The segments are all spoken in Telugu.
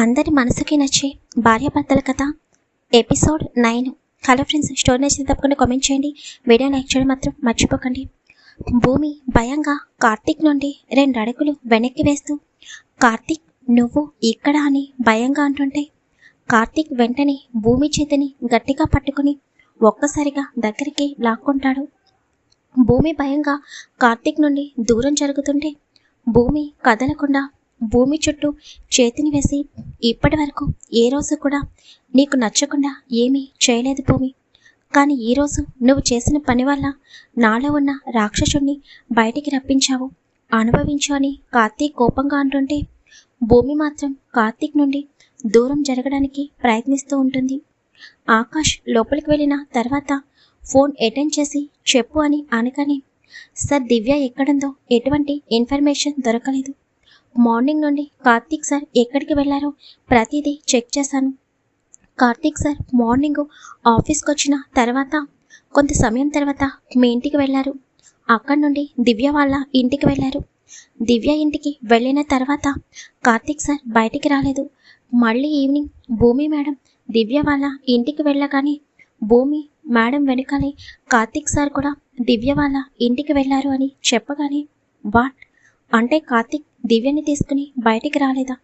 అందరి మనసుకి నచ్చే భార్యాభర్తల కథ episode nine. Hello friends story నచ్చితే తప్పకుండా కామెంట్ చేయండి. వీడియో లైక్ చేయడం మాత్రం మర్చిపోకండి. భూమి భయంగా కార్తీక్ నుండి రెండు అడుగులు వెనక్కి వేస్తూ కార్తీక్ నువ్వు ఇక్కడ అని భయంగా అంటుంటే? కార్తీక్ వెంటనే భూమి చేతిని గట్టిగా పట్టుకుని ఒక్కసారిగా దగ్గరికి లాక్కుంటాడు. భూమి భయంగా కార్తీక్ నుండి దూరం జరుగుతుంటే భూమి కదలకుండా భూమి చుట్టూ చేతిని వేసి ఇప్పటి వరకు ఏ రోజు కూడా నీకు నచ్చకుండా ఏమీ చేయలేదు భూమి. కానీ ఈరోజు నువ్వు చేసిన పని వల్ల నాలో ఉన్న రాక్షసుణ్ణి బయటికి రప్పించావు అనుభవించు అని కార్తీక్ కోపంగా అంటుంటే భూమి మాత్రం కార్తీక్ నుండి దూరం జరగడానికి ప్రయత్నిస్తూ ఉంటుంది. ఆకాష్ లోపలికి వెళ్ళిన తర్వాత ఫోన్ అటెండ్ చేసి చెప్పు అని అనగానే సార్ దివ్య ఎక్కడుందో ఎటువంటి ఇన్ఫర్మేషన్ దొరకలేదు. మార్నింగ్ నుండి కార్తీక్ సార్ ఎక్కడికి వెళ్ళారో ప్రతిదీ చెక్ చేశాను. కార్తీక్ సార్ మార్నింగ్ ఆఫీస్కి వచ్చిన తర్వాత కొంత సమయం తర్వాత మీ ఇంటికి వెళ్ళారు. అక్కడి నుండి దివ్య వాళ్ళ ఇంటికి వెళ్ళారు. దివ్య ఇంటికి వెళ్ళిన తర్వాత కార్తీక్ సార్ బయటికి రాలేదు. మళ్ళీ ఈవినింగ్ భూమి మేడం దివ్య వాళ్ళ ఇంటికి వెళ్ళగానే భూమి మేడం వెనకాలే కార్తీక్ సార్ కూడా దివ్య వాళ్ళ ఇంటికి వెళ్ళారు అని చెప్పగానే వాట్? అంటే కార్తిక్ దివ్యని తీసుకుని బయటికి రాలేదా?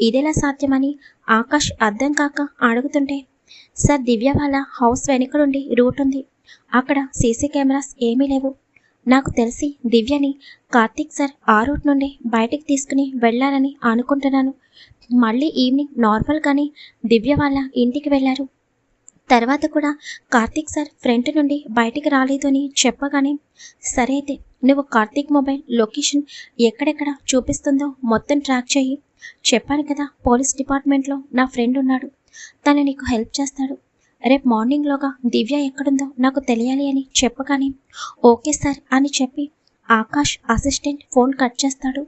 ఇదెలా సాధ్యమని ఆకాష్ అర్థం కాక అడుగుతుంటే సార్ దివ్య వాళ్ళ హౌస్ వెనుక నుండి రూట్ ఉంది. అక్కడ సీసీ కెమెరాస్ ఏమీ లేవు. నాకు తెలిసి దివ్యని కార్తీక్ సార్ ఆ రూట్ నుండి బయటికి తీసుకుని వెళ్ళాలని అనుకుంటున్నాను. మళ్ళీ ఈవినింగ్ నార్మల్గానే దివ్య వాళ్ళ ఇంటికి వెళ్ళారు. తర్వాత కూడా కార్తీక్ సార్ ఫ్రంట్ నుండి బయటికి రాలేదు అని చెప్పగానే సరే అయితే నువ్వు కార్తీక్ మొబైల్ లొకేషన్ ఎక్కడెక్కడ చూపిస్తుందో మొత్తం ట్రాక్ చేయి. చెప్పాను కదా పోలీస్ డిపార్ట్మెంట్లో నా ఫ్రెండ్ ఉన్నాడు. తను నీకు హెల్ప్ చేస్తాడు. రేపు మార్నింగ్లోగా దివ్య ఎక్కడుందో నాకు తెలియాలి అని చెప్పగానే ఓకే సార్ అని చెప్పి ఆకాష్ అసిస్టెంట్ ఫోన్ కట్ చేస్తాడు.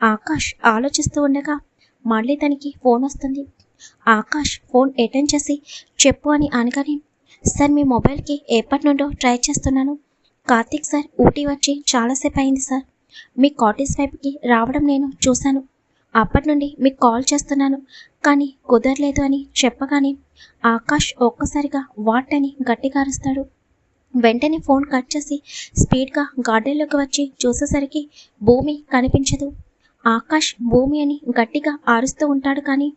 ఆకాష్ ఆలోచిస్తూ ఉండగా మళ్ళీ తనకి ఫోన్ వస్తుంది. ఆకాష్ ఫోన్ అటెండ్ చేసి చెప్పు అని అనగానే సార్ మీ మొబైల్కి ఎప్పటి నుండో ట్రై చేస్తున్నాను. కార్తీక్ సార్ ఊటీ వచ్చి చాలాసేపు అయింది సార్. మీ కాటేజ్ వైపుకి రావడం నేను చూశాను. అప్పటి నుండి మీకు కాల్ చేస్తున్నాను కానీ కుదరలేదు అని చెప్పగానే ఆకాష్ ఒక్కసారిగా వాట్ అని గట్టిగా అరుస్తాడు. వెంటనే ఫోన్ కట్ చేసి స్పీడ్గా గార్డెన్లోకి వచ్చి చూసేసరికి భూమి కనిపించదు. ఆకాష్ భూమి అని గట్టిగా ఆరుస్తూ ఉంటాడు కానీ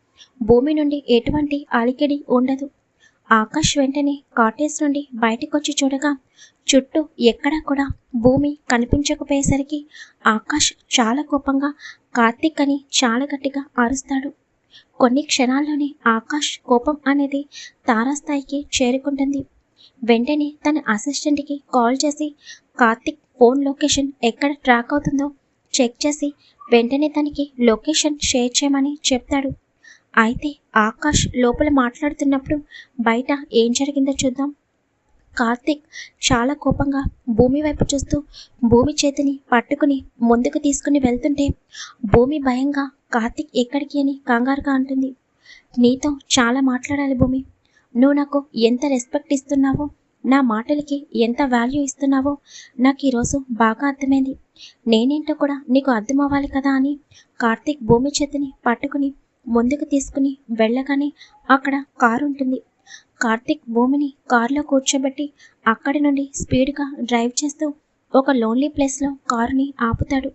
భూమి నుండి ఎటువంటి అలికిడి ఉండదు. ఆకాష్ వెంటనే కాటేజ్ నుండి బయటకొచ్చి చూడగా చుట్టూ ఎక్కడా కూడా భూమి కనిపించకపోయేసరికి ఆకాష్ చాలా కోపంగా కార్తీక్ అని చాలా గట్టిగా అరుస్తాడు. కొన్ని క్షణాల్లోనే ఆకాష్ కోపం అనేది తారాస్థాయికి చేరుకుంటుంది. వెంటనే తన అసిస్టెంట్కి కాల్ చేసి కార్తిక్ ఫోన్ లొకేషన్ ఎక్కడ ట్రాక్ అవుతుందో చెక్ చేసి వెంటనే తనకి లొకేషన్ షేర్ చేయమని చెప్తాడు. అయితే ఆకాష్ లోపల మాట్లాడుతున్నప్పుడు బయట ఏం జరిగిందో చూద్దాం. కార్తిక్ చాలా కోపంగా భూమి వైపు చూస్తూ భూమి చేతిని పట్టుకుని ముందుకు తీసుకుని వెళ్తుంటే భూమి భయంగా కార్తిక్ ఎక్కడికి అని కంగారుగా అంటుంది. నీతో చాలా మాట్లాడాలి భూమి. నువ్వు నాకు ఎంత రెస్పెక్ట్ ఇస్తున్నావో నా మాటలకి ఎంత వాల్యూ ఇస్తున్నావో నాకు ఈరోజు బాగా అర్థమైంది. నేనేంటో కూడా నీకు అర్థం అవ్వాలి కదా అని కార్తిక్ భూమి చేతిని పట్టుకుని ముందుకు తీసుకుని వెళ్ళగానే అక్కడ కారు ఉంటుంది. కార్తిక్ భూమిని కారులో కూర్చోబెట్టి అక్కడి నుండి స్పీడ్గా డ్రైవ్ చేస్తూ ఒక లోన్లీ ప్లేస్లో కారుని ఆపుతాడు.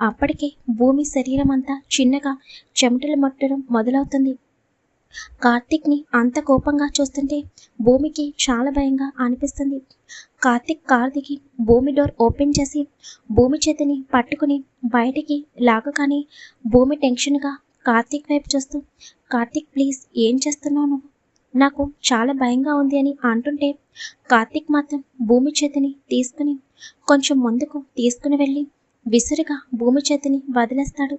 అప్పటికే భూమి శరీరం అంతా చిన్నగా చెమటలు మట్టడం మొదలవుతుంది. కార్తిక్ని అంత కోపంగా చూస్తుంటే భూమికి చాలా భయంగా అనిపిస్తుంది. కార్తిక్ కార్ దిగి భూమి డోర్ ఓపెన్ చేసి భూమి చేతిని పట్టుకుని బయటికి లాగగానే భూమి టెన్షన్గా కార్తీక్ వైపు చూస్తూ కార్తీక్ ప్లీజ్ ఏం చేస్తున్నావు నువ్వు? నాకు చాలా భయంగా ఉంది అని అంటుంటే కార్తీక్ మాత్రం భూమి చేతిని తీసుకుని కొంచెం ముందుకు తీసుకుని వెళ్ళి విసురుగా భూమి చేతిని వదిలేస్తాడు.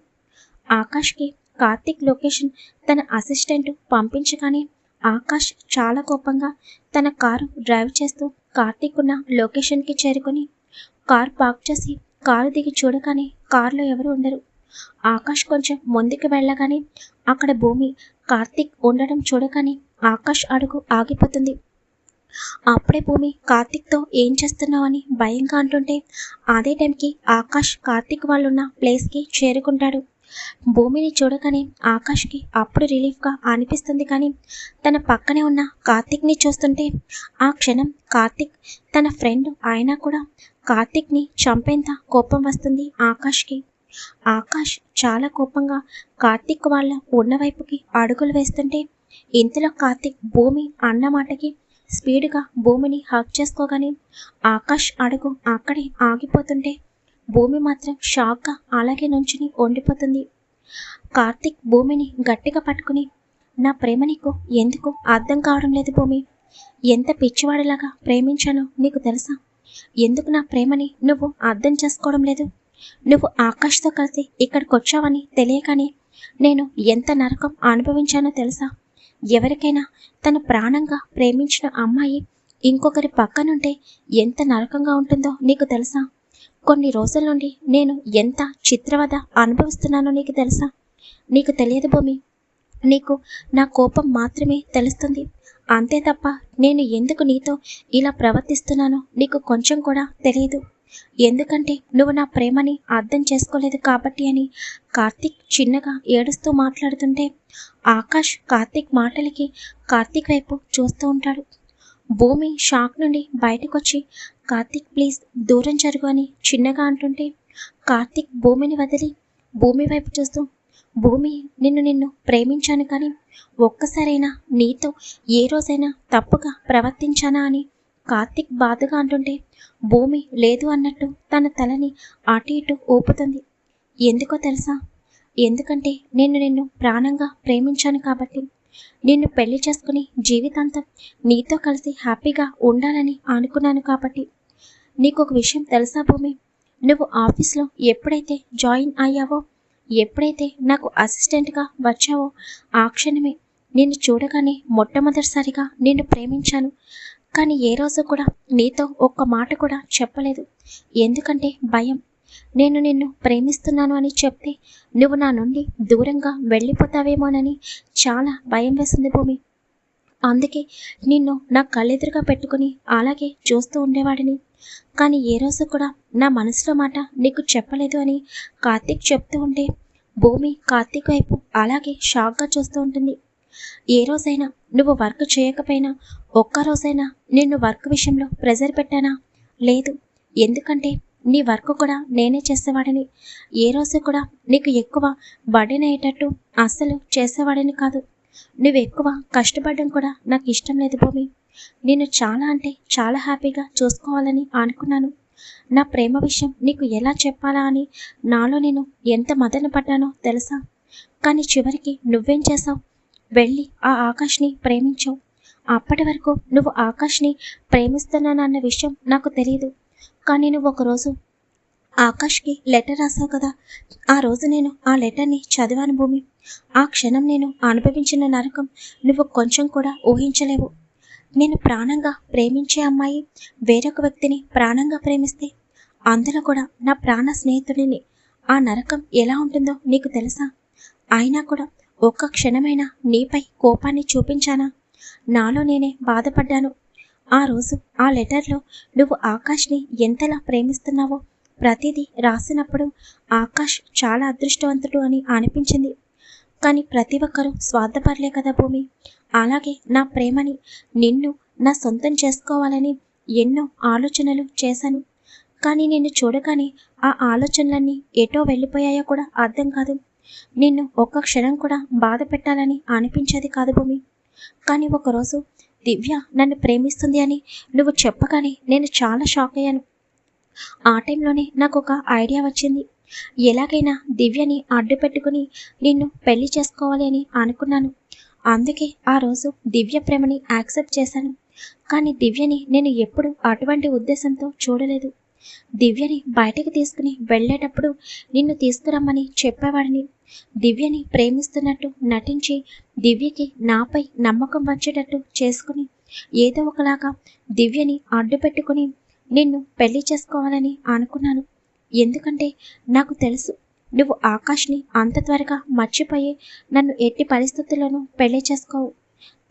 ఆకాష్కి కార్తీక్ లొకేషన్ తన అసిస్టెంట్ పంపించగానే ఆకాష్ చాలా కోపంగా తన కారు డ్రైవ్ చేస్తూ కార్తీక్ ఉన్న లొకేషన్కి చేరుకొని కార్ పార్క్ చేసి కారు దిగి చూడగానే కారులో ఎవరు ఉండరు. ఆకాష్ కొంచెం ముందుకు వెళ్ళగానే అక్కడ భూమి కార్తీక్ ఉండడం చూడగానే ఆకాష్ అడుగు ఆగిపోతుంది. అప్పుడే భూమి కార్తిక్తో ఏం చేస్తున్నావు అని భయంగా అంటుంటే అదే టైంకి ఆకాష్ కార్తిక్ వాళ్ళున్న ప్లేస్కి చేరుకుంటాడు. భూమిని చూడగానే ఆకాష్కి అప్పుడు రిలీఫ్గా అనిపిస్తుంది కానీ తన పక్కనే ఉన్న కార్తిక్ని చూస్తుంటే ఆ క్షణం కార్తిక్ తన ఫ్రెండ్ అయినా కూడా కార్తిక్ని చంపేంత కోపం వస్తుంది ఆకాష్కి. ఆకాష్ చాలా కోపంగా కార్తిక్ వాళ్ళ ఉన్న వైపుకి అడుగులు వేస్తుంటే ఇంతలో కార్తిక్ భూమి అన్న మాటకి స్పీడ్గా భూమిని హక్ చేసుకోగానే ఆకాష్ అడుగు అక్కడే ఆగిపోతుంటే భూమి మాత్రం షాక్గా అలాగే నుంచుని వండిపోతుంది కార్తిక్ భూమిని గట్టిగా పట్టుకుని నా ప్రేమ నీకు ఎందుకు అర్థం కావడం లేదు భూమి? ఎంత పిచ్చివాడిలాగా ప్రేమించానో నీకు తెలుసా? ఎందుకు నా ప్రేమని నువ్వు అర్థం చేసుకోవడం లేదు? నువ్వు ఆకాష్తో కలిసి ఇక్కడికి వచ్చావని తెలియకనే నేను ఎంత నరకం అనుభవించానో తెలుసా? ఎవరికైనా తన ప్రాణంగా ప్రేమించిన అమ్మాయి ఇంకొకరి పక్కనుంటే ఎంత నరకంగా ఉంటుందో నీకు తెలుసా? కొన్ని రోజుల నుండి నేను ఎంత చిత్రవద అనుభవిస్తున్నానో నీకు తెలుసా? నీకు తెలియదు భూమి. నీకు నా కోపం మాత్రమే తెలుస్తుంది. అంతే తప్ప నేను ఎందుకు నీతో ఇలా ప్రవర్తిస్తున్నానో నీకు కొంచెం కూడా తెలియదు. ఎందుకంటే నువ్వు నా ప్రేమని అర్థం చేసుకోలేదు కాబట్టి అని కార్తిక్ చిన్నగా ఏడుస్తూ మాట్లాడుతుంటే ఆకాష్ కార్తీక్ మాటలకి కార్తీక్ వైపు చూస్తూ ఉంటాడు. భూమి షాక్ నుండి బయటకొచ్చి కార్తిక్ ప్లీజ్ దూరం జరుగు అని చిన్నగా అంటుంటే కార్తీక్ భూమిని వదిలి భూమి వైపు చూస్తూ భూమి నిన్ను నిన్ను ప్రేమించాను కానీ ఒక్కసారైనా నీతో ఏ రోజైనా తప్పుగా ప్రవర్తించానా అని కార్తిక్ బాధగా అంటుంటే భూమి లేదు అన్నట్టు తన తలని అటు ఇటు ఊపుతుంది. ఎందుకో తెలుసా? ఎందుకంటే నేను నిన్ను ప్రాణంగా ప్రేమించాను కాబట్టి. నిన్ను పెళ్ళి చేసుకుని జీవితాంతం నీతో కలిసి హ్యాపీగా ఉండాలని అనుకున్నాను కాబట్టి. నీకు ఒక విషయం తెలుసా భూమి? నువ్వు ఆఫీస్లో ఎప్పుడైతే జాయిన్ అయ్యావో ఎప్పుడైతే నాకు అసిస్టెంట్గా వచ్చావో ఆ క్షణమే నిన్ను చూడగానే మొట్టమొదటిసారిగా నిన్ను ప్రేమించాను. కానీ ఏ రోజు కూడా నీతో ఒక్క మాట కూడా చెప్పలేదు. ఎందుకంటే భయం. నేను నిన్ను ప్రేమిస్తున్నాను అని చెప్తే నువ్వు నా నుండి దూరంగా వెళ్ళిపోతావేమోనని చాలా భయం వేసింది భూమి. అందుకే నిన్ను నా కళ్ళెదురుగా పెట్టుకుని అలాగే చూస్తూ ఉండేవాడిని. కానీ ఏ రోజు కూడా నా మనసులో మాట నీకు చెప్పలేదు అని కార్తీక్ చెప్తూ ఉంటే భూమి కార్తీక్ వైపు అలాగే షాక్గా చూస్తూ ఉంటుంది. ఏ రోజైనా నువ్వు వర్క్ చేయకపోయినా ఒక్క రోజైనా నిన్ను వర్క్ విషయంలో ప్రెజర్ పెట్టానా? లేదు. ఎందుకంటే నీ వర్క్ కూడా నేనే చేసేవాడిని. ఏ రోజు కూడా నీకు ఎక్కువ బర్డెన్ అయ్యేటట్టు అస్సలు చేసేవాడిని కాదు. నువ్వు ఎక్కువ కష్టపడడం కూడా నాకు ఇష్టం లేదు భూమి. నేను చాలా అంటే చాలా హ్యాపీగా చూసుకోవాలని అనుకున్నాను. నా ప్రేమ విషయం నీకు ఎలా చెప్పాలా అని నాలో నేను ఎంత మదన పడ్డానో తెలుసా? కానీ చివరికి నువ్వేం చేసావు వెళ్ళి ఆ ఆకాష్ని ప్రేమించావు. అప్పటి వరకు నువ్వు ఆకాష్ని ప్రేమిస్తున్నానన్న విషయం నాకు తెలియదు కానీ నువ్వు ఒకరోజు ఆకాష్కి లెటర్ రాసావు కదా. ఆ రోజు నేను ఆ లెటర్ని చదివాను భూమి. ఆ క్షణం నేను అనుభవించిన నరకం నువ్వు కొంచెం కూడా ఊహించలేవు. నేను ప్రాణంగా ప్రేమించే అమ్మాయి వేరొక వ్యక్తిని ప్రాణంగా ప్రేమిస్తే అందులో కూడా నా ప్రాణ స్నేహితుడిని ఆ నరకం ఎలా ఉంటుందో నీకు తెలుసా? అయినా కూడా ఒక్క క్షణమైనా నీపై కోపాన్ని చూపించానా? నాలో నేనే బాధపడ్డాను. ఆ రోజు ఆ లెటర్లో నువ్వు ఆకాష్ని ఎంతలా ప్రేమిస్తున్నావో ప్రతిదీ రాసినప్పుడు ఆకాష్ చాలా అదృష్టవంతుడు అని అనిపించింది. కానీ ప్రతి ఒక్కరూ స్వార్థపడలే కదా భూమి. అలాగే నా ప్రేమని నిన్ను నా సొంతం చేసుకోవాలని ఎన్నో ఆలోచనలు చేశాను. కానీ నిన్ను చూడగానే ఆ ఆలోచనలన్నీ ఎటో వెళ్ళిపోయాయో కూడా అర్థం కాదు. నిన్ను ఒక్క క్షణం కూడా బాధ పెట్టాలని అనిపించేది కాదు భూమి. కానీ ఒకరోజు దివ్య నన్ను ప్రేమిస్తుంది అని నువ్వు చెప్పగానే నేను చాలా షాక్ అయ్యాను. ఆ టైంలోనే నాకు ఒక ఐడియా వచ్చింది. ఎలాగైనా దివ్యని అడ్డు పెట్టుకుని నిన్ను పెళ్ళి చేసుకోవాలి అని అనుకున్నాను. అందుకే ఆ రోజు దివ్య ప్రేమని యాక్సెప్ట్ చేశాను. కానీ దివ్యని నేను ఎప్పుడు అటువంటి ఉద్దేశంతో చూడలేదు. దివ్యని బయటకు తీసుకుని వెళ్ళేటప్పుడు నిన్ను తీసుకురమ్మని చెప్పేవాడిని. దివ్యని ప్రేమిస్తున్నట్టు నటించి దివ్యకి నాపై నమ్మకం వచ్చేటట్టు చేసుకుని ఏదో ఒకలాగా దివ్యని అడ్డు పెట్టుకుని నిన్ను పెళ్ళి చేసుకోవాలని అనుకున్నాను. ఎందుకంటే నాకు తెలుసు నువ్వు ఆకాష్ని అంత త్వరగా మర్చిపోయి నన్ను ఎట్టి పరిస్థితుల్లోనూ పెళ్ళి చేసుకోవు.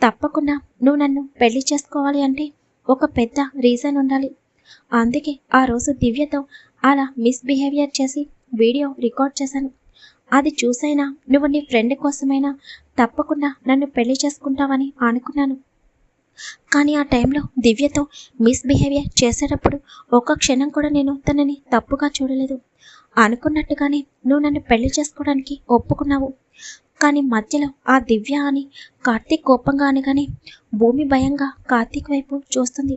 తప్పకుండా నువ్వు నన్ను పెళ్ళి చేసుకోవాలి అంటే ఒక పెద్ద రీజన్ ఉండాలి. అందుకే ఆ రోజు దివ్యతో అలా మిస్బిహేవియర్ చేసి వీడియో రికార్డ్ చేశాను. అది చూసైనా నువ్వు నీ ఫ్రెండ్ కోసమైనా తప్పకుండా నన్ను పెళ్ళి చేసుకుంటావని అనుకున్నాను. కానీ ఆ టైంలో దివ్యతో మిస్బిహేవియర్ చేసేటప్పుడు ఒక్క క్షణం కూడా నేను తనని తప్పుగా చూడలేదు. అనుకున్నట్టుగానే నువ్వు నన్ను పెళ్ళి చేసుకోవడానికి ఒప్పుకున్నావు. కానీ మధ్యలో ఆ దివ్య అని కార్తీక్ కోపంగా అనగానే భూమి భయంగా కార్తీక్ వైపు చూస్తుంది.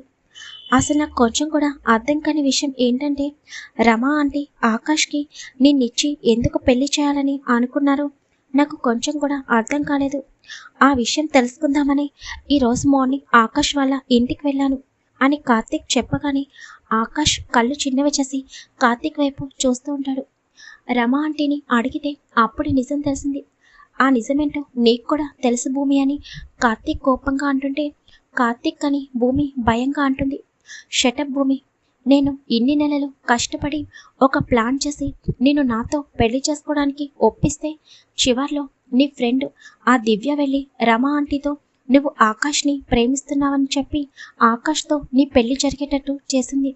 అసలు నాకు కొంచెం కూడా అర్థం కాని విషయం ఏంటంటే రమా అంటే ఆకాష్కి నిన్నిచ్చి ఎందుకు పెళ్ళి చేయాలని అనుకున్నారు నాకు కొంచెం కూడా అర్థం కాలేదు. ఆ విషయం తెలుసుకుందామని ఈరోజు మార్నింగ్ ఆకాష్ వాళ్ళ ఇంటికి వెళ్ళాను అని కార్తీక్ చెప్పగానే ఆకాష్ కళ్ళు చిన్నవి చేసి కార్తీక్ వైపు చూస్తూ ఉంటాడు. రమా ఆంటీని అడిగితే అప్పుడు నిజం తెలిసింది. ఆ నిజమేంటో నీకు కూడా తెలుసు భూమి అని కార్తీక్ కోపంగా అంటుంటే కార్తిక్ అని భూమి భయంగా అంటుంది. షటప్ భూమి నేను ఇన్ని నెలలు కష్టపడి ఒక ప్లాన్ చేసి నేను నాతో పెళ్ళి చేసుకోవడానికి ఒప్పిస్తే చివర్లో నీ ఫ్రెండ్ ఆ దివ్య వెళ్ళి రమా ఆంటీతో నువ్వు ఆకాష్ని ప్రేమిస్తున్నావని చెప్పి ఆకాష్తో నీ పెళ్ళి జరిగేటట్టు చేసింది.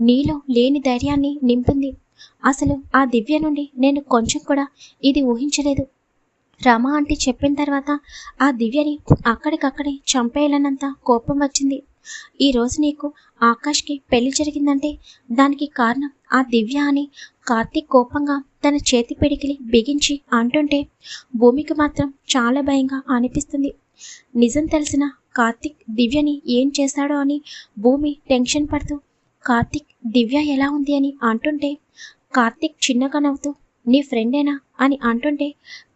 నీలో లేని ధైర్యాన్ని నింపింది. అసలు ఆ దివ్య నుండి నేను కొంచెం కూడా ఇది ఊహించలేదు. రమ ఆంటీ చెప్పిన తర్వాత ఆ దివ్యని అక్కడికక్కడే చంపేయాలన్నంత కోపం వచ్చింది. ఈ రోజు నీకు ఆకాష్కి పెళ్ళి జరిగిందంటే దానికి కారణం ఆ దివ్య అని కార్తీక్ కోపంగా తన చేతి పిడికిలి బిగించి అంటుంటే భూమికి మాత్రం చాలా భయంగా అనిపిస్తుంది. నిజం తెలిసిన కార్తీక్ దివ్యని ఏం చేశాడో అని భూమి టెన్షన్ పడుతూ కార్తిక్ దివ్య ఎలా ఉంది అని అంటుంటే కార్తీక్ చిన్నగా నవ్వుతూ నీ ఫ్రెండేనా? అని అంటుంటే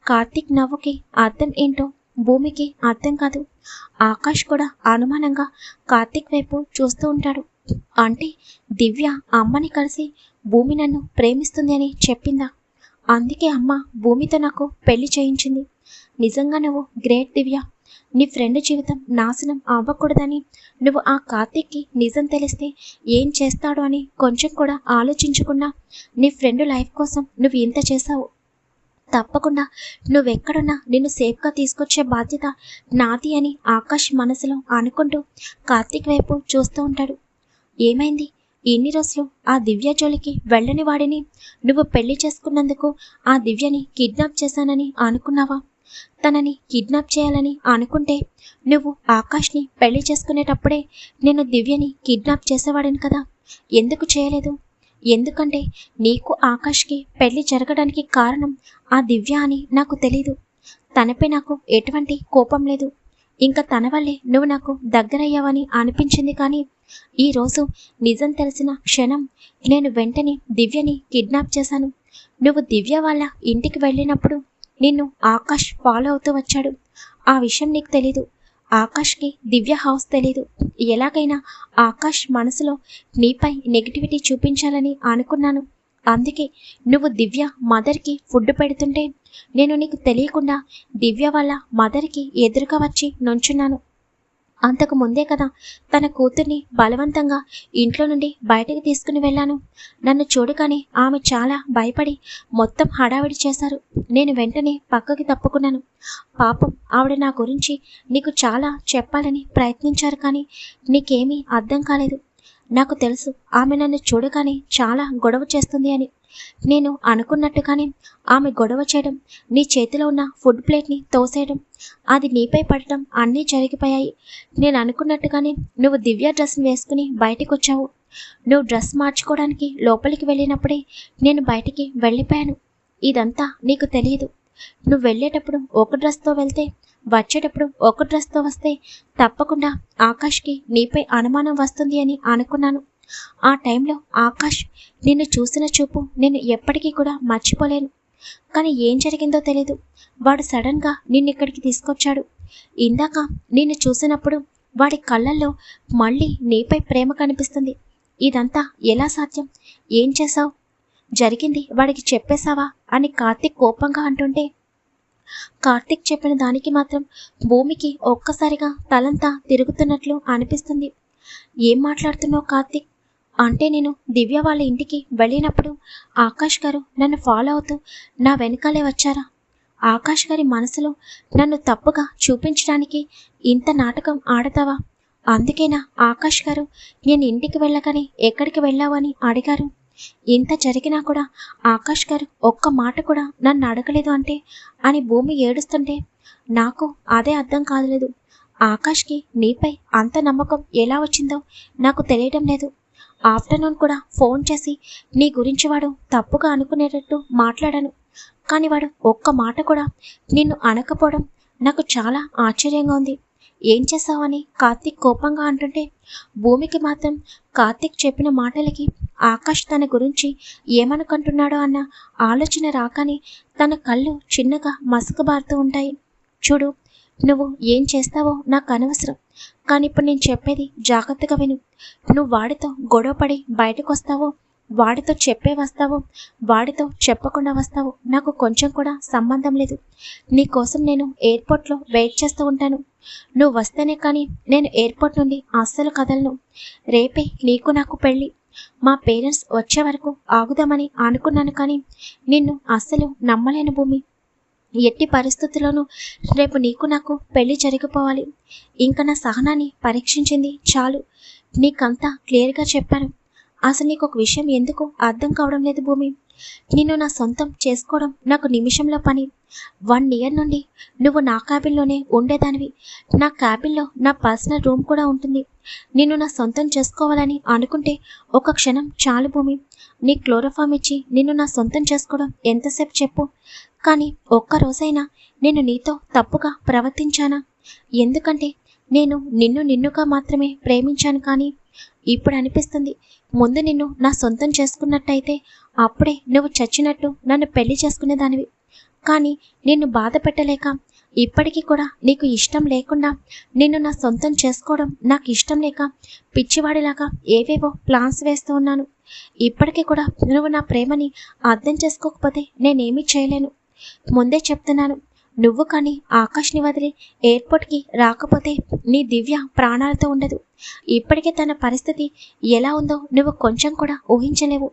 కార్తీక్ నవ్వుకి అర్థం ఏంటో భూమికి అర్థం కాదు. ఆకాష్ కూడా అనుమానంగా కార్తీక్ వైపు చూస్తూ ఉంటాడు. అంటే దివ్య అమ్మని కలిసి భూమి నన్ను ప్రేమిస్తుంది అని చెప్పిందా? అందుకే అమ్మ భూమితో నాకు పెళ్ళి చేయించింది. నిజంగా నువ్వు గ్రేట్ దివ్య. నీ ఫ్రెండ్ జీవితం నాశనం అవ్వకూడదని నువ్వు ఆ కార్తీక్కి నిజం తెలిస్తే ఏం చేస్తాడో అని కొంచెం కూడా ఆలోచించకుండా నీ ఫ్రెండ్ లైఫ్ కోసం నువ్వు ఇంత చేశావు. తప్పకుండా. నువ్వెక్కడున్నా? నిన్ను సేఫ్గా తీసుకొచ్చే బాధ్యత నాది అని ఆకాష్ మనసులో అనుకుంటూ కార్తీక్ వైపు చూస్తూ ఉంటాడు. ఏమైంది? ఎన్ని రోజులు ఆ దివ్య జోలికి వెళ్ళని వాడిని నువ్వు పెళ్ళి చేసుకున్నందుకు ఆ దివ్యని కిడ్నాప్ చేశానని అనుకున్నావా? తనని కిడ్నాప్ చేయాలని అనుకుంటే నువ్వు ఆకాష్ని పెళ్ళి చేసుకునేటప్పుడే నేను దివ్యని కిడ్నాప్ చేసేవాడిని కదా? ఎందుకు చేయలేదు? ఎందుకంటే నీకు ఆకాష్కి పెళ్ళి జరగడానికి కారణం ఆ దివ్య అని నాకు తెలీదు. తనపై నాకు ఎటువంటి కోపం లేదు. ఇంకా తన వల్లే నువ్వు నాకు దగ్గరయ్యావని అనిపించింది కానీ ఈరోజు నిజం తెలిసిన క్షణం నేను వెంటనే దివ్యని కిడ్నాప్ చేశాను. నువ్వు దివ్య వాళ్ళ ఇంటికి వెళ్ళినప్పుడు నిన్ను ఆకాష్ ఫాలో అవుతూ వచ్చాడు. ఆ విషయం నీకు తెలీదు. ఆకాష్కి దివ్య హౌస్ తెలీదు. ఎలాగైనా ఆకాష్ మనసులో నీపై నెగిటివిటీ చూపించాలని అనుకున్నాను. అందుకే నువ్వు దివ్య మదర్కి ఫుడ్ పెడుతుంటే నేను నీకు తెలియకుండా దివ్య వాళ్ళ మదర్కి ఎదురుగా వచ్చి నుంచున్నాను. అంతకు ముందే కదా తన కూతుర్ని బలవంతంగా ఇంట్లో నుండి బయటకు తీసుకుని వెళ్ళాను. నన్ను చూడగానే ఆమె చాలా భయపడి మొత్తం హడావిడి చేశారు. నేను వెంటనే పక్కకి తప్పుకున్నాను. పాపం ఆవిడ నా గురించి నీకు చాలా చెప్పాలని ప్రయత్నించారు కానీ నీకేమీ అర్థం కాలేదు. నాకు తెలుసు ఆమె నన్ను చూడగానే చాలా గొడవ చేస్తుంది అని. నేను అనుకున్నట్టుగానే ఆమె గొడవ చేయడం నీ చేతిలో ఉన్న ఫుడ్ ప్లేట్ని తోసేయడం అది నీపై పడటం అన్నీ జరిగిపోయాయి. నేను అనుకున్నట్టుగానే నువ్వు దివ్య డ్రెస్ని వేసుకుని బయటికి వచ్చావు నువ్వు డ్రెస్ మార్చుకోవడానికి లోపలికి వెళ్ళినప్పుడే నేను బయటికి వెళ్ళిపోయాను. ఇదంతా నీకు తెలియదు నువ్వు వెళ్ళేటప్పుడు ఒక డ్రెస్తో వెళ్తే వచ్చేటప్పుడు ఒక డ్రెస్తో వస్తే తప్పకుండా ఆకాష్కి నీపై అనుమానం వస్తుంది అని అనుకున్నాను. ఆ టైంలో ఆకాష్ నిన్ను చూసిన చూపు నేను ఎప్పటికీ కూడా మర్చిపోలేను. కానీ ఏం జరిగిందో తెలీదు. వాడు సడన్గా నిన్ను ఇక్కడికి తీసుకొచ్చాడు. ఇందాక నిన్ను చూసినప్పుడు వాడి కళ్ళల్లో మళ్ళీ నీపై ప్రేమ కనిపిస్తుంది. ఇదంతా ఎలా సాధ్యం? ఏం చేశావు? జరిగింది వాడికి చెప్పేశావా? అని కార్తీక్ కోపంగా అంటుంటే కార్తిక్ చెప్పిన దానికి మాత్రం భూమికి ఒక్కసారిగా తలంతా తిరుగుతున్నట్లు అనిపిస్తుంది. ఏం మాట్లాడుతున్నావు కార్తిక్? అంటే నేను దివ్య వాళ్ళ ఇంటికి వెళ్ళినప్పుడు ఆకాష్ గారు నన్ను ఫాలో అవుతూ నా వెనకాలే వచ్చారా? ఆకాష్ గారి మనసులో నన్ను తప్పుగా చూపించడానికి ఇంత నాటకం ఆడతావా? అందుకేనా ఆకాష్ గారు నేను ఇంటికి వెళ్ళగానే ఎక్కడికి వెళ్ళావని అడిగారు. ఇంత జరిగినా కూడా ఆకాష్ గారు ఒక్క మాట కూడా నన్ను అడగలేదు అంటే అని భూమి ఏడుస్తుంటే నాకు అదే అర్థం కాలేదు. ఆకాష్కి నీపై అంత నమ్మకం ఎలా వచ్చిందో నాకు తెలియడం లేదు. ఆఫ్టర్నూన్ కూడా ఫోన్ చేసి నీ గురించి వాడు తప్పుగా అనుకునేటట్టు మాట్లాడాను. కానీ వాడు ఒక్క మాట కూడా నిన్ను అనకపోవడం నాకు చాలా ఆశ్చర్యంగా ఉంది. ఏం చేసావని కార్తీక్ కోపంగా అంటుంటే భూమికి మాత్రం కార్తీక్ చెప్పిన మాటలకి ఆకాష్ తన గురించి ఏమనుకుంటున్నాడో అన్న ఆలోచన రాకనే తన కళ్ళు చిన్నగా మసకబారుతూ ఉంటాయి. చూడు నువ్వు ఏం చేస్తావో నాకు అనవసరం. కానీ ఇప్పుడు నేను చెప్పేది జాగ్రత్తగా విను. నువ్వు వాడితో గొడవపడి బయటకు వస్తావో వాడితో చెప్పే వస్తావో వాడితో చెప్పకుండా వస్తావో నాకు కొంచెం కూడా సంబంధం లేదు. నీ కోసం నేను ఎయిర్పోర్ట్లో వెయిట్ చేస్తూ ఉంటాను. నువ్వు వస్తేనే కానీ నేను ఎయిర్పోర్ట్ నుండి అస్సలు కదలను. రేపే నీకు నాకు పెళ్ళి. మా పేరెంట్స్ వచ్చే వరకు ఆగుదామని అనుకున్నాను కానీ నిన్ను అస్సలు నమ్మలేను భూమి. ఎట్టి పరిస్థితుల్లోనూ రేపు నీకు నాకు పెళ్ళి జరిగిపోవాలి. ఇంకా నా సహనాన్ని పరీక్షించింది చాలు. నీకంతా క్లియర్గా చెప్పాను. అసలు నీకు ఒక విషయం ఎందుకు అర్థం కావడం లేదు భూమి? నిన్ను నా సొంతం చేసుకోవడం నాకు నిమిషంలో పని. వన్ ఇయర్ నుండి నువ్వు నా క్యాబిన్లోనే ఉండేదానివి. నా క్యాబిన్లో నా పర్సనల్ రూమ్ కూడా ఉంటుంది. నిన్ను నా సొంతం చేసుకోవాలని అనుకుంటే ఒక క్షణం చాలు భూమి. నీ క్లోరోఫామ్ ఇచ్చి నిన్ను నా సొంతం చేసుకోవడం ఎంతసేపు చెప్పు. కానీ ఒక్క రోజైనా నేను నీతో తప్పుగా ప్రవర్తించానా? ఎందుకంటే నేను నిన్ను నిన్నుగా మాత్రమే ప్రేమించాను కానీ ఇప్పుడు అనిపిస్తుంది. ముందు నిన్ను నా సొంతం చేసుకున్నట్టయితే అప్పుడే నువ్వు చచ్చినట్టు నన్ను పెళ్ళి చేసుకునేదానివి. కానీ నిన్ను బాధ పెట్టలేక ఇప్పటికీ కూడా నీకు ఇష్టం లేకుండా నిన్ను నా సొంతం చేసుకోవడం నాకు ఇష్టం లేక పిచ్చివాడిలాగా ఏవేవో ప్లాన్స్ వేస్తూ ఉన్నాను. ఇప్పటికీ కూడా నువ్వు నా ప్రేమని అర్థం చేసుకోకపోతే నేనేమీ చేయలేను. ముందే చెప్తున్నాను నువ్వు కానీ ఆకాష్ని వదిలి ఎయిర్పోర్ట్కి రాకపోతే నీ దివ్య ప్రాణాలతో ఉండదు. ఇప్పటికే తన పరిస్థితి ఎలా ఉందో నువ్వు కొంచెం కూడా ఊహించలేవు.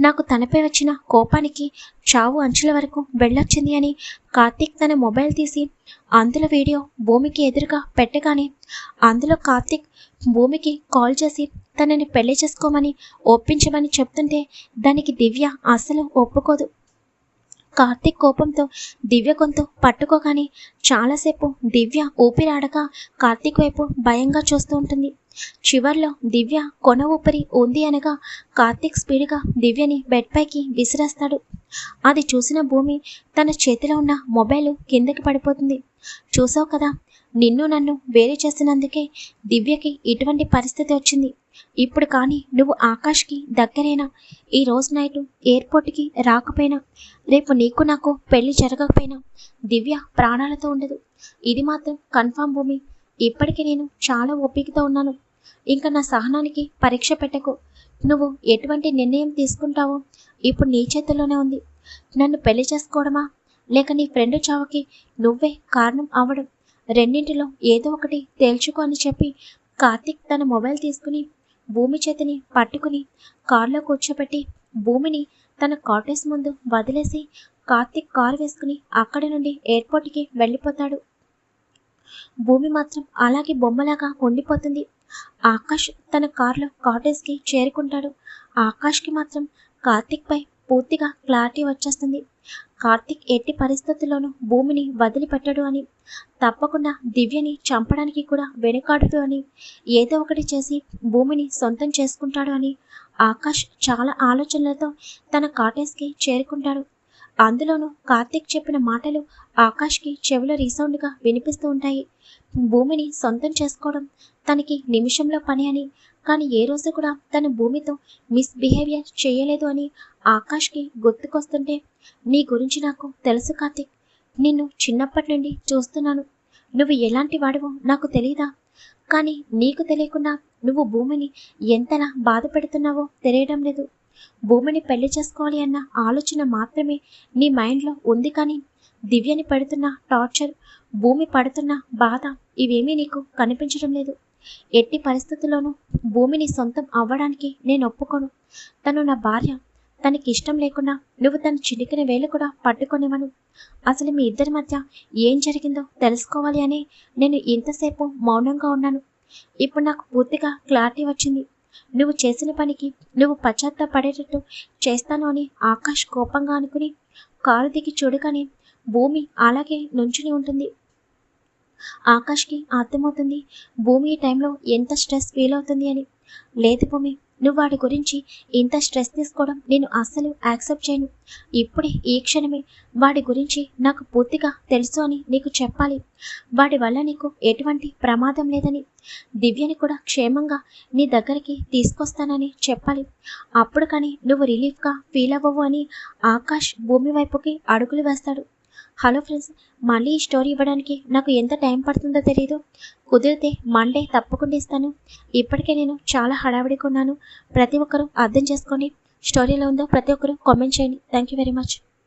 నాకు తనపై వచ్చిన కోపానికి చావు అంచుల వరకు వెళ్ళొచ్చింది అని కార్తీక్ తన మొబైల్ తీసి అందులో వీడియో భూమికి ఎదురుగా పెట్టగానే అందులో కార్తీక్ భూమికి కాల్ చేసి తనని పెళ్ళి చేసుకోమని ఒప్పించమని చెప్తుంటే దానికి దివ్య అస్సలు ఒప్పుకోదు. కార్తీక్ కోపంతో దివ్య గొంతు పట్టుకోగానే చాలాసేపు దివ్య ఊపిరాడక కార్తీక్ వైపు భయంగా చూస్తూ ఉంటుంది. చివర్లో దివ్య కొన ఊపిరి ఉంది అనగా కార్తీక్ స్పీడ్గా దివ్యని బెడ్ పైకి విసిరేస్తాడు. అది చూసిన భూమి తన చేతిలో ఉన్న మొబైల్ కిందకి పడిపోతుంది. చూసావు కదా నిన్ను నన్ను వేరు చేసినందుకే దివ్యకి ఇటువంటి పరిస్థితి వచ్చింది. ఇప్పుడు కానీ నువ్వు ఆకాష్కి దగ్గరైనా? ఈ రోజు నైట్ ఎయిర్పోర్ట్కి రాకపోయినా? రేపు నీకు నాకు పెళ్ళి జరగకపోయినా? దివ్య ప్రాణాలతో ఉండదు. ఇది మాత్రం కన్ఫామ్ భూమి. ఇప్పటికీ నేను చాలా ఓపికతో ఉన్నాను. ఇంకా నా సహనానికి పరీక్ష పెట్టకు. నువ్వు ఎటువంటి నిర్ణయం తీసుకుంటావో ఇప్పుడు నీ చేతుల్లోనే ఉంది. నన్ను పెళ్ళి చేసుకోవడమా? లేక నీ ఫ్రెండ్ చావుకి నువ్వే కారణం అవ్వడం. రెండింటిలో ఏదో ఒకటి తేల్చుకో అని చెప్పి కార్తిక్ తన మొబైల్ తీసుకుని భూమి చేతిని పట్టుకుని కారులో కూర్చోబెట్టి భూమిని తన కాటేజ్ ముందు వదిలేసి కార్తిక్ కారు వేసుకుని అక్కడి నుండి ఎయిర్పోర్ట్కి వెళ్ళిపోతాడు. భూమి మాత్రం అలాగే బొమ్మలాగా ఉండిపోతుంది. ఆకాష్ తన కారులో కాటేజ్కి చేరుకుంటాడు. ఆకాష్కి మాత్రం కార్తిక్పై పూర్తిగా క్లారిటీ వచ్చేస్తుంది. కార్తిక్ ఎట్టి పరిస్థితుల్లోనూ భూమిని వదిలిపెట్టడు అని తప్పకుండా దివ్యని చంపడానికి కూడా వెనుకాడుతూ అని ఏదో ఒకటి చేసి భూమిని సొంతం చేసుకుంటాడు అని ఆకాష్ చాలా ఆలోచనలతో తన కాటేజ్కి చేరుకుంటాడు. అందులోనూ కార్తిక్ చెప్పిన మాటలు ఆకాష్కి చెవిలో రీసౌండ్గా వినిపిస్తూ ఉంటాయి. భూమిని సొంతం చేసుకోవడం తనకి నిమిషంలో పని అని కానీ ఏ రోజు కూడా తన భూమితో మిస్బిహేవియర్ చేయలేదు అని ఆకాష్కి గుర్తుకొస్తుంటే నీ గురించి నాకు తెలుసు కార్తిక్. నిన్ను చిన్నప్పటి నుండి చూస్తున్నాను. నువ్వు ఎలాంటి వాడివో నాకు తెలియదా కానీ నీకు తెలియకుండా నువ్వు భూమిని ఎంతలా బాధ పెడుతున్నావో తెలియడం లేదు. భూమిని పెళ్ళి చేసుకోవాలి అన్న ఆలోచన మాత్రమే నీ మైండ్లో ఉంది కానీ దివ్యని పెడుతున్న టార్చర్ భూమి పడుతున్న బాధ ఇవేమీ నీకు కనిపించడం లేదు. ఎట్టి పరిస్థితుల్లోనూ భూమిని సొంతం అవ్వడానికి నేను ఒప్పుకోను. తను నా భార్య తనకి ఇష్టం లేకుండా నువ్వు తన చిటికిన వేలు కూడా పట్టుకునేవను అసలు మీ ఇద్దరి మధ్య ఏం జరిగిందో తెలుసుకోవాలి అని నేను ఇంతసేపు మౌనంగా ఉన్నాను. ఇప్పుడు నాకు పూర్తిగా క్లారిటీ వచ్చింది. నువ్వు చేసిన పనికి నువ్వు పశ్చాత్తాపడేటట్టు చేస్తాను అని ఆకాష్ కోపంగా అనుకుని కారు దిగి చూడగానే భూమి అలాగే నుంచుని ఉంటుంది. ఆకాష్కి అర్థమవుతుంది భూమి ఈ టైంలో ఎంత స్ట్రెస్ ఫీల్ అవుతుంది అని. లేదు భూమి నువ్వు వాడి గురించి ఇంత స్ట్రెస్ తీసుకోవడం నేను అస్సలు యాక్సెప్ట్ చేయను. ఇప్పుడే ఈ క్షణమే వాడి గురించి నాకు పూర్తిగా తెలుసు అని నీకు చెప్పాలి. వాడి వల్ల నీకు ఎటువంటి ప్రమాదం లేదని దివ్యని కూడా క్షేమంగా నీ దగ్గరికి తీసుకొస్తానని చెప్పాలి. అప్పుడు కానీ నువ్వు రిలీఫ్గా ఫీల్ అవ్వవు అని ఆకాష్ భూమి వైపుకి అడుగులు వేస్తాడు. హలో ఫ్రెండ్స్ మళ్ళీ ఈ స్టోరీ ఇవ్వడానికి నాకు ఎంత టైం పడుతుందో తెలియదు కుదిరితే మండే తప్పకుండా ఇస్తాను. ఇప్పటికే నేను చాలా హడావిడిగా ఉన్నాను ప్రతి ఒక్కరూ అర్థం చేసుకోండి. స్టోరీలో ఉందో ప్రతి ఒక్కరూ కామెంట్ చేయండి. Thank you very much